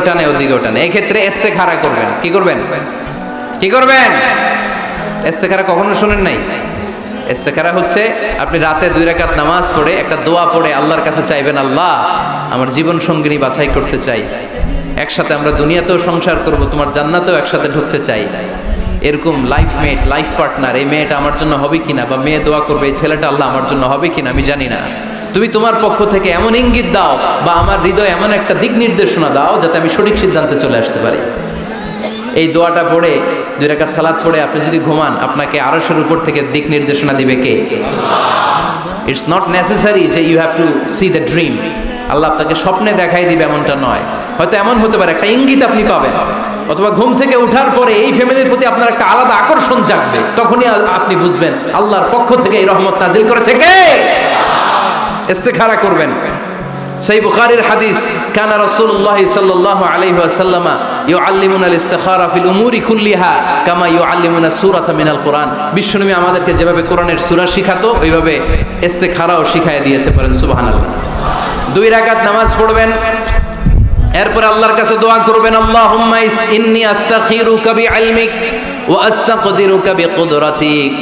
টানে ওদিকে করবেন। কি করবেন? কি করবেন? এস্তেখারা কখনো শোনেন নাই? এস্তেখারা হচ্ছে, আপনি রাতে দুই রাকাত নামাজ পড়ে একটা দোয়া পড়ে আল্লাহর কাছে চাইবেন, আল্লাহ, আমার জীবন সঙ্গিনী বাছাই করতে চাই। একসাথে আমরা দুনিয়াতেও সংসার করব, তোমার জান্নাতেও একসাথে ঢুকতে চাই। এরকম লাইফ মেট লাইফ পার্টনার এই মেয়েটা আমার জন্য হবে কিনা বা মেয়ে দোয়া করবে, এই ছেলেটা আল্লাহ আমার জন্য হবে কিনা আমি জানি না। তুমি তোমার পক্ষ থেকে এমন ইঙ্গিত দাও বা আমার হৃদয় এমন একটা দিক নির্দেশনা দাও যাতে আমি সঠিক সিদ্ধান্তে চলে আসতে পারি। এই দোয়াটা পড়ে, দুই রেখার সালাদ পড়ে আপনি যদি ঘুমান, আপনাকে আরশের উপর থেকে দিক নির্দেশনা দিবে কে? ইটস নট নেসেসারি যে you have to see the dream Allah আপনাকে স্বপ্নে দেখাই দিবে এমনটা নয়। হয়তো এমন হতে পারে, একটা ইঙ্গিত আপনি পাবেন। অথবা ঘুম থেকে উঠার পরে এই ফ্যামিলির প্রতি আপনার একটা আলাদা আকর্ষণ জাগবে। তখনই আপনি বুঝবেন, আল্লাহর পক্ষ থেকে এই রহমত নাজিল করেছে কে? ইস্তেখারা করবেন। সেই বুখারীর হাদিস, কানা রাসূলুল্লাহ সাল্লাল্লাহু আলাইহি ওয়াসাল্লামা ইউআল্লিমুনা আল ইস্তিখারা ফিল উমুরি কুল্লিহা কামা ইউআল্লিমুনা সূরাতা মিনাল কোরআন। বিশ্বনবী আমাদেরকে যেভাবে কোরআনের সূরা শিখাতো, ওইভাবে ইস্তেখারাও শিখায় দিয়েছে বলেন, সুবহানাল্লাহ। দুই রাকাত নামাজ পড়বেন, এরপর আল্লাহর কাছে দোয়া করবেন, আল্লাহুম্মা ইন্নী আস্তাখিরুকা বিইলমিক ওয়া আস্তাকদিরুকা বিকুদরাতিক।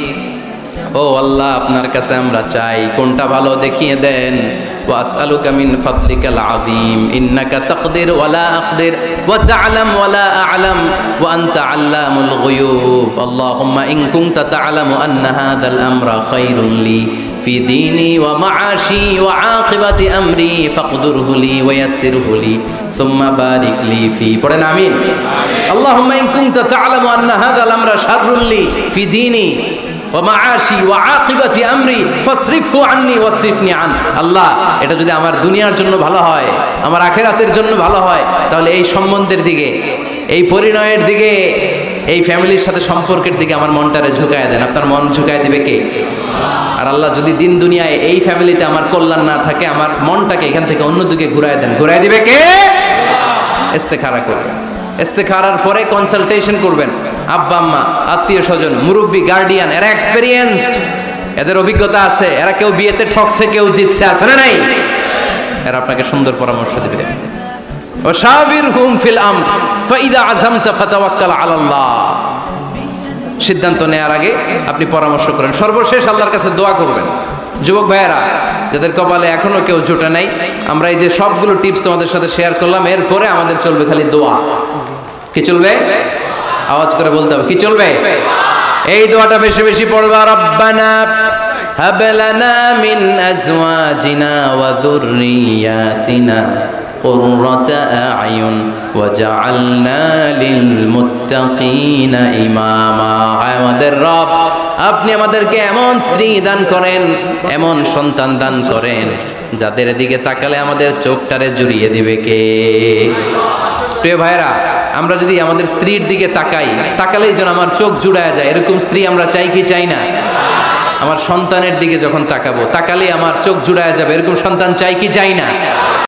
ও আল্লাহ আপনার কাছে আমরা চাই কোনটা ভালো দেখিয়ে দেন واسالك من فضلك العظيم انك تقدر ولا اقدر وتعلم ولا اعلم وانت علام الغيوب اللهم ان كنت تعلم ان هذا الامر خير لي في ديني ومعاشي وعاقبة أمري فاقدره لي ويسره لي ثم بارك لي فيه পড়েন আমিন اللهم إن كنت تعلم أن هذا الأمر شر لي في ديني মাআশি ওয়া আকিবাতি আমরি ফাসরিফহু আননি ওয়াসরিফনি আন। আল্লাহ, এটা যদি আমার দুনিয়ার জন্য ভালো হয়, আমার আখেরাতের জন্য ভালো হয়, তাহলে এই সম্বন্ধের দিকে, এই পরিণয়ের দিকে, এই ফ্যামিলির সাথে সম্পর্কের দিকে আমার মনটারে ঝুঁকায় দেন। আপনার মন ঝুঁকায় দিবে কে? আর আল্লাহ যদি দিন দুনিয়ায় এই ফ্যামিলিতে আমার কল্যাণ না থাকে, আমার মনটাকে এখান থেকে অন্য দিকে ঘুরায় দেন। ঘুরায় দিবে কে? ইস্তেখারা করবেন। ইস্তেখারার পরে কনসালটেশন করবেন। আব্বা, আম্মা, আত্মীয় স্বজন, মুরব্বী গার্ডিয়ান এরা এক্সপেরিয়েন্সড এদের অভিজ্ঞতা আছে, এরা কেউ বিয়েতে ঠকছে, কেউ জিতছে, আছে না নাই? এরা আপনাকে সুন্দর পরামর্শ দিবে। ওয়াশাবির হুম ফিল আম ফাইদা আযামতা ফাতাওয়াক্কাল আলাল্লাহ। সিদ্ধান্ত নেওয়ার আগে আপনি পরামর্শ করেন। সর্বশেষ আল্লাহর কাছে দোয়া করবেন। যুবক ভাইয়েরা, যাদের কপালে এখনও কেউ জোটে নাই, আমরা এই যে সবগুলো টিপস তোমাদের সাথে শেয়ার করলাম, এরপরে আমাদের চলবে খালি দোয়া। কি চলবে? আওয়াজ করে বলতে হবে কি চলবে এই দোয়াটা বেশি বেশি পড়বা রব্বানা হাব লানা মিন আজওয়াজিনা ওয়া যুররিয়াতিনা قرة أعين وجعلنا للمتقين إماما হায় আমাদের রব আপনি আমাদেরকে এমন স্ত্রী দান করেন এমন সন্তান দান করেন যাদের দিকে তাকালে আমাদের চোখটারে জুড়িয়ে দিবে কে প্রিয় ভাইরা আমরা যদি আমাদের স্ত্রীর দিকে তাকাই, তাকালেই যেন আমার চোখ জুড়ায় যায়, এরকম স্ত্রী আমরা চাই কি চাই না? আমার সন্তানের দিকে যখন তাকাবো, তাকালেই আমার চোখ জুড়ায় যাবে, এরকম সন্তান চাই কি চাই না?